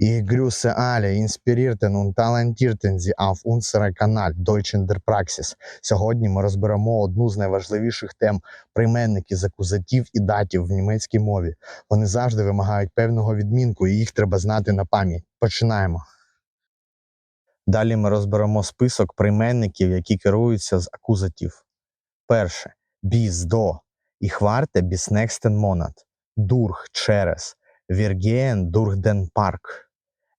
Ich grüße alle Inspirierten und Talentierten Sie auf unserem каналі Deutschen der Praxis. Сьогодні ми розберемо одну з найважливіших тем прийменників закузатів і датів в німецькій мові. Вони завжди вимагають певного відмінку, і їх треба знати на пам'ять. Починаємо. Далі ми розберемо список прийменників, які керуються з акузатів. Перше bis до Ich warte bis nächsten Monat. Через Wir den Park.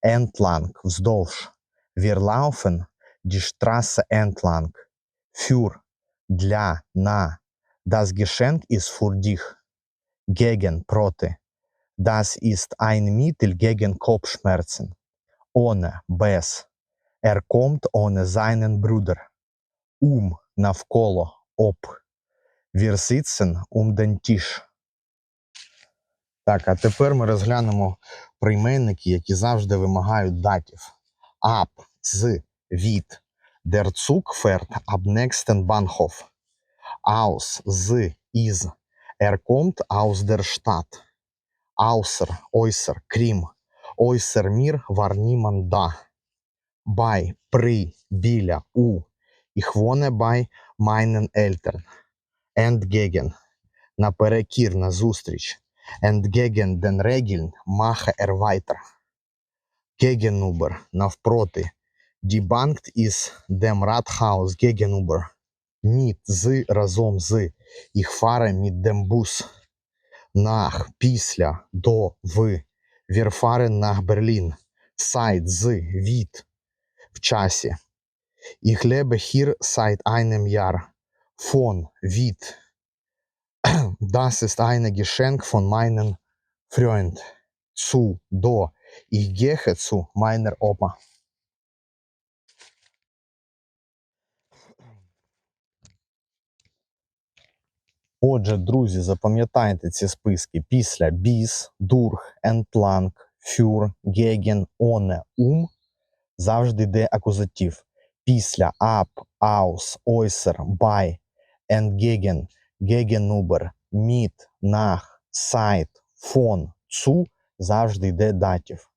Entlang вздовж. Wir laufen die Straße entlang. Für для на. Das Geschenk ist für dich. Gegen проти. Das ist ein Mittel gegen Kopfschmerzen. Ohne без. Er kommt ohne seinen Bruder. Um навколо об. Wir sitzen um den Tisch. Так, а тепер ми розглянемо прийменники, які завжди вимагають датів. Ab, з, від. Nächsten Bahnhof. Aus, з, із. Er kommt aus der Stadt. Außer, äußer, крім. Äußer mir war niemand da. Bei, при, біля, у. Ich wohne bei meinen Eltern. Entgegen, наперекір, назустріч. Entgegen den Regeln mache er weiter. Gegenüber, навпроти. Die Bank ist dem Rathaus gegenüber. Mit, з, разом з. Ich fahre mit dem Bus. Nach, після, до, в. Wir fahren nach Berlin. Seit, з, від. В часі. Ich lebe hier seit einem Jahr. Von, від. Das ist ein Geschenk von meinem Freund. Zu, до. Ich gehe zu meiner Opa. Отже, друзі, запам'ятайте ці списки після bis, durch, entlang, für, gegen, ohne, um завжди йде акузатив. Після ab, aus, äußer, bei, entgegen, gegenüber, мід, нах, сайт, фон, цу завжди йде датів.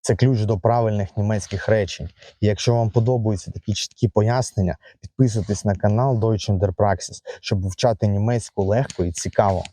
Це ключ до правильних німецьких речень. І якщо вам подобаються такі чіткі пояснення, підписуйтесь на канал Deutsche Praxis, щоб вивчати німецьку легко і цікаво.